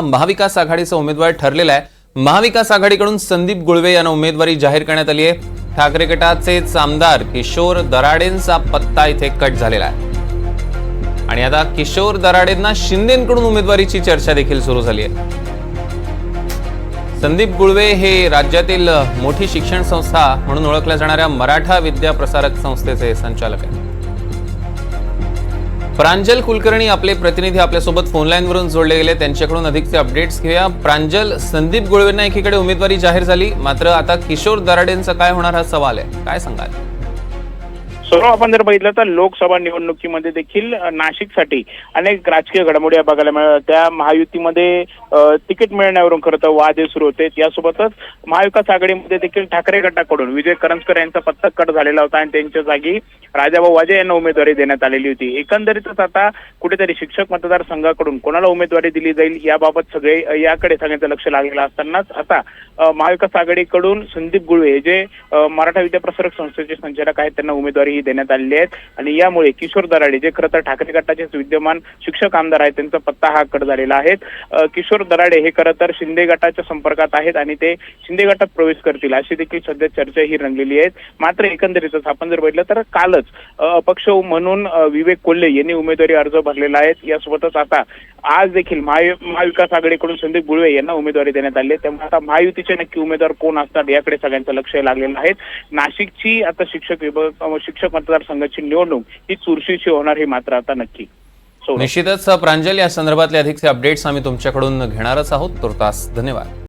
महाविकास आघाडीचा उमेदवार ठरलेला आहे. महाविकास आघाडीकडून संदीप गुळवे यांना उमेदवारी जाहीर करण्यात आली आहे. ठाकरे गटाचेच आमदार किशोर दराडेंचा पत्ता इथे कट झालेला आहे. आणि आता किशोर दराडेंना शिंदेकडून उमेदवारीची चर्चा देखील सुरू झाली आहे. संदीप गुळवे हे राज्यातील मोठी शिक्षण संस्था म्हणून ओळखल्या जाणाऱ्या मराठा विद्या प्रसारक संस्थेचे संचालक आहेत. प्रांजल कुलकर्णी आपले प्रतिनिधी आपल्यासोबत फोनलाईनवरून जोडले गेले. त्यांच्याकडून अधिकचे अपडेट्स घेऊया. प्रांजल संदीप गोळवेंना एकीकडे उमेदवारी जाहीर झाली. मात्र आता किशोर दराडेंचा काय होणार हा सवाल आहे? काय सांगाल? सर्व आपण जर बघितलं तर लोकसभा निवडणुकीमध्ये देखील नाशिकसाठी अनेक राजकीय घडामोडी बघायला मिळाल्या. त्या महायुतीमध्ये तिकीट मिळण्यावरून खरं तर वाद सुरू होते. यासोबतच महाविकास आघाडीमध्ये देखील ठाकरे गटाकडून विजय करंजकर यांचा पत्ता कट झालेला होता आणि त्यांच्या जागी राजाभाऊ वाजे यांना उमेदवारी देण्यात आलेली होती. एकंदरीतच आता कुठेतरी शिक्षक मतदारसंघाकडून कोणाला उमेदवारी दिली जाईल याबाबत सगळे याकडे सगळ्यांचं लक्ष लागलेलं असतानाच आता महाविकास आघाडीकडून संदीप गुळवे हे जे मराठा मराठा विद्याप्रसारक संस्थेचे संचालक आहेत त्यांना उमेदवारी ही देण्यात आलेली आहेत आणि यामुळे किशोर दराडे जे खरं तर ठाकरे गटाचेच विद्यमान शिक्षक आमदार आहेत त्यांचा पत्ता हा कट झालेला आहे. किशोर दराडे हे खरं तर शिंदे गटाच्या संपर्कात आहेत आणि ते शिंदे गटात प्रवेश करतील अशी देखील सध्या चर्चा ही रंगलेली आहे. मात्र एकंदरीतच आपण जर बघितलं तर कालच अपक्ष म्हणून विवेक कोल्हे यांनी उमेदवारी अर्ज भरलेला आहे. यासोबतच आता आज देखील महाविकास आघाडीकडून संदीप गुळवे यांना उमेदवारी देण्यात आली आहे. त्यामुळे आता महायुतीचे नक्की उमेदवार कोण असतात याकडे सगळ्यांचं लक्ष लागलेलं आहे. नाशिकची आता शिक्षक विभाग शिक्षक शिक्षक मतदारसंघाची निवडणूक ही चुरशीची होणार हे मात्र आता नक्की. निश्चितच प्रांजल या संदर्भातले अधिकचे अपडेट्स आम्ही तुमच्याकडून घेणारच आहोत. तुर्तास धन्यवाद.